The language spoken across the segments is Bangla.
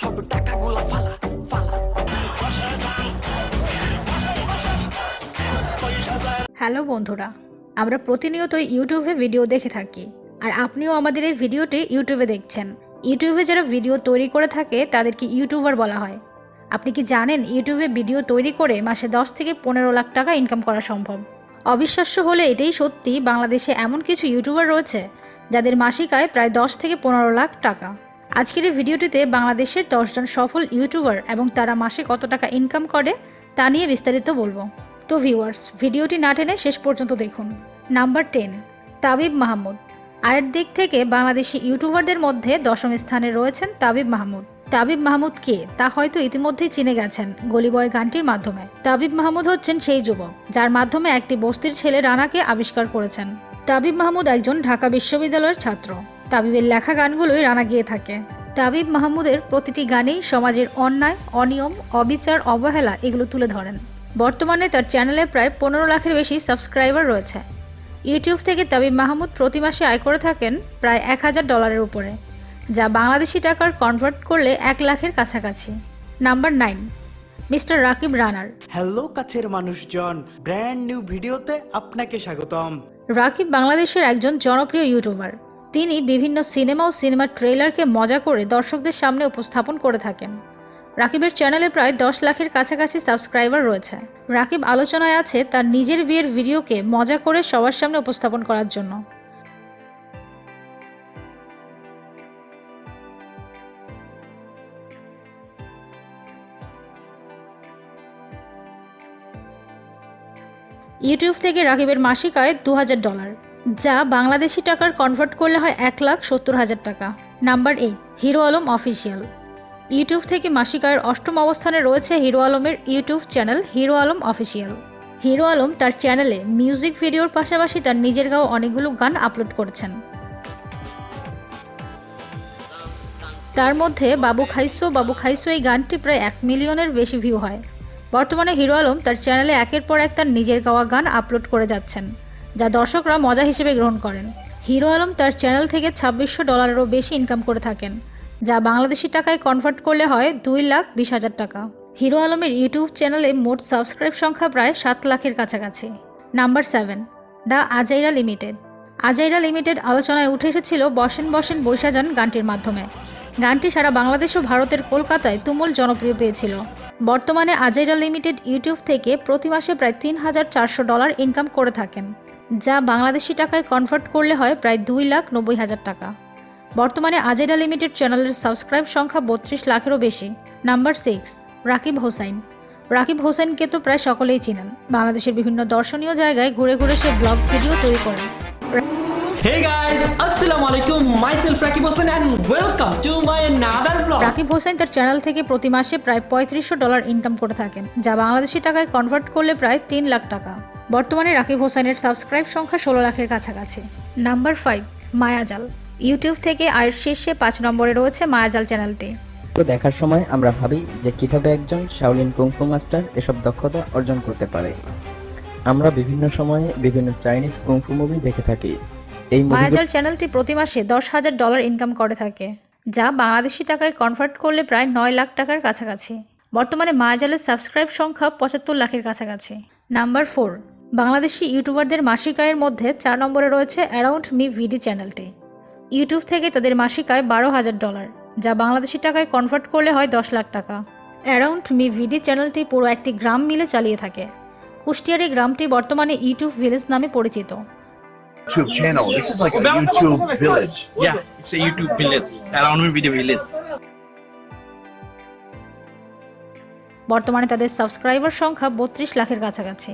সব টাকাগুলা ফালা ফালা হ্যালো বন্ধুরা, আমরা প্রতিনিয়ত ইউটিউবে ভিডিও দেখে থাকি, আর আপনিও আমাদের এই ভিডিওটি ইউটিউবে দেখছেন। ইউটিউবে যারা ভিডিও তৈরি করে থাকে, তাদেরকে ইউটিউবার বলা হয়। আপনি কি জানেন ইউটিউবে ভিডিও তৈরি করে মাসে দশ থেকে পনেরো লাখ টাকা ইনকাম করা সম্ভব? অবিশ্বাস্য হলে এটাই সত্যি, বাংলাদেশে এমন কিছু ইউটিউবার রয়েছে, যাদের মাসিক আয় প্রায় দশ থেকে পনেরো লাখ টাকা। আজকের এই ভিডিওটিতে বাংলাদেশের দশজন সফল ইউটিউবার এবং তারা মাসে কত টাকা ইনকাম করে তা নিয়ে বিস্তারিত বলব। তো ভিউয়ার্স ভিডিওটি না টেনে শেষ পর্যন্ত দেখুন। Number ten Tabib Mahmud. আয়ের দিক থেকে বাংলাদেশি ইউটিউবারদের মধ্যে দশম স্থানে রয়েছেন তাবিব মাহমুদ। তাবিব মাহমুদ কে? তা হয়তো ইতিমধ্যেই চিনে গেছেন গলিবয় গানটির মাধ্যমে। তাবিব মাহমুদ হচ্ছেন সেই যুবক, যার মাধ্যমে একটি বস্তির ছেলে রানাকে আবিষ্কার করেছেন। তাবিব মাহমুদ একজন ঢাকা বিশ্ববিদ্যালয়ের ছাত্র। তাবিবের লেখা গানগুলোই রানা গিয়ে থাকে। তাবিব মাহমুদের প্রতিটি গানেই সমাজের অন্যায় অনিয়ম অবিচার অবহেলা এগুলো তুলে ধরেন। বর্তমানে তার চ্যানেলে প্রায় পনেরো লাখের বেশি সাবস্ক্রাইবার রয়েছে। ইউটিউব থেকে তাবিব মাহমুদ প্রতি মাসে আয় করে থাকেন প্রায় এক হাজার ডলারের উপরে যা বাংলাদেশি টাকার কনভার্ট করলে এক লাখের কাছাকাছি। নাম্বার নাইন মিস্টার রাকিব রানার। হ্যালো কাছের মানুষজন ব্র্যান্ড নিউ ভিডিওতে আপনাকে স্বাগতম। রাকিব বাংলাদেশের একজন জনপ্রিয় ইউটিউবার তিনি বিভিন্ন সিনেমা ও সিনেমার ট্রেলারকে মজা করে দর্শকদের সামনে উপস্থাপন করে থাকেন। রাকিবের চ্যানেলে প্রায় দশ লাখের কাছাকাছি সাবস্ক্রাইবার রয়েছে। রাকিব আলোচনায় আছে তার নিজের বিয়ের ভিডিওকে মজা করে সবার সামনে উপস্থাপন করার জন্য। ইউটিউব থেকে রাকিবের মাসিক আয় দু হাজার ডলার। যা বাংলাদেশি টাকার কনভার্ট করলে হয় এক লাখ সত্তর হাজার টাকা। Number eight hero Alam official YouTube থেকে মাসিক আয়ের অষ্টম অবস্থানে রয়েছে হিরো আলমের YouTube channel hero Alam official hero Alam তার চ্যানেলে মিউজিক ভিডিওর পাশাপাশি তার নিজের গাওয়া অনেকগুলো গান আপলোড করেছেন। তার মধ্যে বাবু খাইসো বাবু খাইসো এই গানটি প্রায় এক মিলিয়নের বেশি ভিউ হয়। বর্তমানে হিরো আলম তার চ্যানেলে একের পর এক তার নিজের গাওয়া গান আপলোড করে যাচ্ছেন। যা দর্শকরা মজা হিসেবে গ্রহণ করেন। হিরো আলম তার চ্যানেল থেকে ছাব্বিশশো ডলারেরও বেশি ইনকাম করে থাকেন, যা বাংলাদেশি টাকায় কনভার্ট করলে হয় দুই লাখ বিশ হাজার টাকা। হিরো আলমের ইউটিউব চ্যানেলে মোট সাবস্ক্রাইব সংখ্যা প্রায় সাত লাখের কাছাকাছি। Number seven the Ajaira limited Ajaira limited আলোচনায় উঠে এসেছিল বসেন বসেন বৈশা যান গানটির মাধ্যমে। গানটি সারা বাংলাদেশ ও ভারতের কলকাতায় তুমুল জনপ্রিয় পেয়েছিল। বর্তমানে আজাইরা লিমিটেড ইউটিউব থেকে প্রতি মাসে প্রায় তিন হাজার চারশো ডলার ইনকাম করে থাকেন। যা বাংলাদেশি টাকায় কনভার্ট করলে হয় প্রায় দুই লাখ নব্বই হাজার টাকা। বর্তমানে আজেরা লিমিটেড চ্যানেলের সাবস্ক্রাইব সংখ্যা বত্রিশ লাখেরও বেশি। Number six Rakib Hossain. Rakib হোসেনকে তো প্রায় সকলেই চিনেন। বাংলাদেশের বিভিন্ন দর্শনীয় জায়গায় ঘুরে ঘুরে সে ব্লগ ভিডিও তৈরি করেন. রাকিব হোসেন তার চ্যানেল থেকে প্রতি মাসে প্রায় পঁয়ত্রিশশো ডলার ইনকাম করে থাকেন যা বাংলাদেশি টাকায় কনভার্ট করলে প্রায় তিন লাখ টাকা। বর্তমানে রাকিব হোসেনের সাবস্ক্রাইব সংখ্যা ষোলো লাখের কাছাকাছি। নাম্বার ফাইভ মায়াজাল। ইউটিউব থেকে আয়ের শীর্ষে পাঁচ নম্বরে রয়েছে মায়াজাল চ্যানেলটি। দেখার সময় আমরা ভাবি যে কীভাবে একজন শাওলিন কুংফু মাস্টার এসব দক্ষতা অর্জন করতে পারে। আমরা বিভিন্ন সময়ে বিভিন্ন চাইনিজ কুংফু মুভি দেখে থাকি। এই মায়াজাল চ্যানেলটি প্রতি মাসে দশ হাজার ডলার ইনকাম করে থাকে যা বাংলাদেশি টাকায় কনভার্ট করলে প্রায় নয় লাখ টাকার কাছাকাছি। বর্তমানে মায়াজালের সাবস্ক্রাইব সংখ্যা পঁচাত্তর লাখের কাছাকাছি। নাম্বার ফোর বাংলাদেশি ইউটিউবারদের মাসিক আয়ের মধ্যে চার নম্বরে রয়েছে অ্যারাউন্ড মি ভিডি চ্যানেলটি ইউটিউব থেকে তাদের মাসিক আয় বারো হাজার ডলার যা বাংলাদেশি টাকায় কনভার্ট করলে হয় দশ লাখ টাকা অ্যারাউন্ড মি ভিডি চ্যানেলটি পুরো একটি গ্রাম মিলে চালিয়ে থাকে কুষ্টিয়ার এই গ্রামটি বর্তমানে ইউটিউব ভিলেজ নামে পরিচিত YouTube channel. This is like a YouTube village. Yeah, it's a YouTube village. Around me video village. বর্তমানে তাদের সাবস্ক্রাইবার সংখ্যা বত্রিশ লাখের কাছাকাছি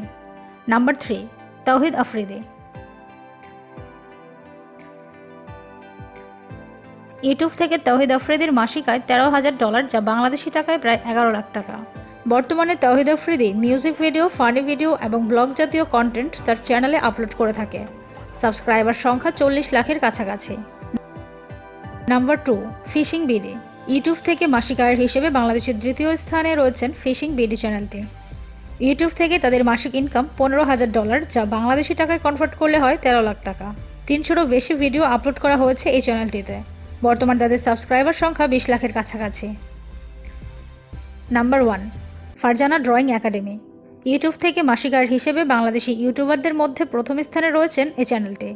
নাম্বার থ্রি তাওহিদ আফ্রিদি ইউটিউব থেকে তাওহিদ আফ্রিদির মাসিক আয় তেরো হাজার ডলার যা বাংলাদেশি টাকায় প্রায় এগারো লাখ টাকা। বর্তমানে Tawhid Afridi music video funny video এবং ব্লগ জাতীয় কন্টেন্ট তার চ্যানেলে আপলোড করে থাকে। সাবস্ক্রাইবার সংখ্যা চল্লিশ লাখের কাছাকাছি। Number two fishing BD YouTube থেকে মাসিক আয়ের হিসেবে বাংলাদেশের দ্বিতীয় স্থানে রয়েছেন ফিশিং বিডি চ্যানেলটি ইউটিউব থেকে তাদের মাসিক ইনকাম পনেরো হাজার ডলার যা বাংলাদেশি টাকায় কনভার্ট করলে হয় তেরো লাখ টাকা। তিনশোরও বেশি ভিডিও আপলোড করা হয়েছে এই চ্যানেলটিতে বর্তমান তাদের সাবস্ক্রাইবার সংখ্যা বিশ লাখের কাছাকাছি। Number one Farzana drawing academy YouTube থেকে মাসিক আয় হিসেবে বাংলাদেশি ইউটিউবারদের মধ্যে প্রথম স্থানে রয়েছেন এই চ্যানেলটি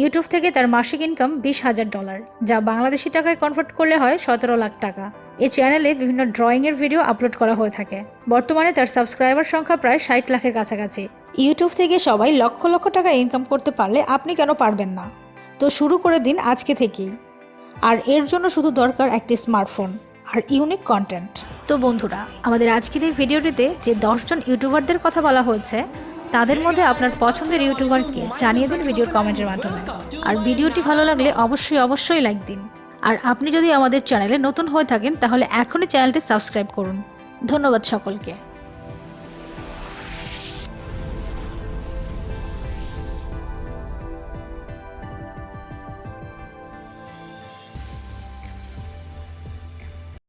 ইউটিউব থেকে তার মাসিক ইনকাম বিশ হাজার ডলার যা বাংলাদেশি টাকায় কনভার্ট করলে হয় সতেরো লাখ টাকা। এই চ্যানেলে বিভিন্ন ড্রয়িংয়ের ভিডিও আপলোড করা হয়ে থাকে। বর্তমানে তার সাবস্ক্রাইবার সংখ্যা প্রায় ষাট লাখের কাছাকাছি। ইউটিউব থেকে সবাই লক্ষ লক্ষ টাকা ইনকাম করতে পারলে আপনি কেন পারবেন না? তো শুরু করে দিন আজকে থেকেই। আর এর জন্য শুধু দরকার একটি স্মার্টফোন আর ইউনিক কন্টেন্ট তো বন্ধুরা আমাদের আজকের এই ভিডিওটিতে যে দশজন ইউটিউবারদের কথা বলা হয়েছে তাদের মধ্যে আপনার পছন্দের ইউটিউবারকে জানিয়ে দিন ভিডিওর কমেন্টের মাধ্যমে। আর ভিডিওটি ভালো লাগলে অবশ্যই অবশ্যই লাইক দিন। আর আপনি যদি আমাদের চ্যানেলে নতুন হয়ে থাকেন, তাহলে এখনই চ্যানেলটি সাবস্ক্রাইব করুন। ধন্যবাদ সকলকে।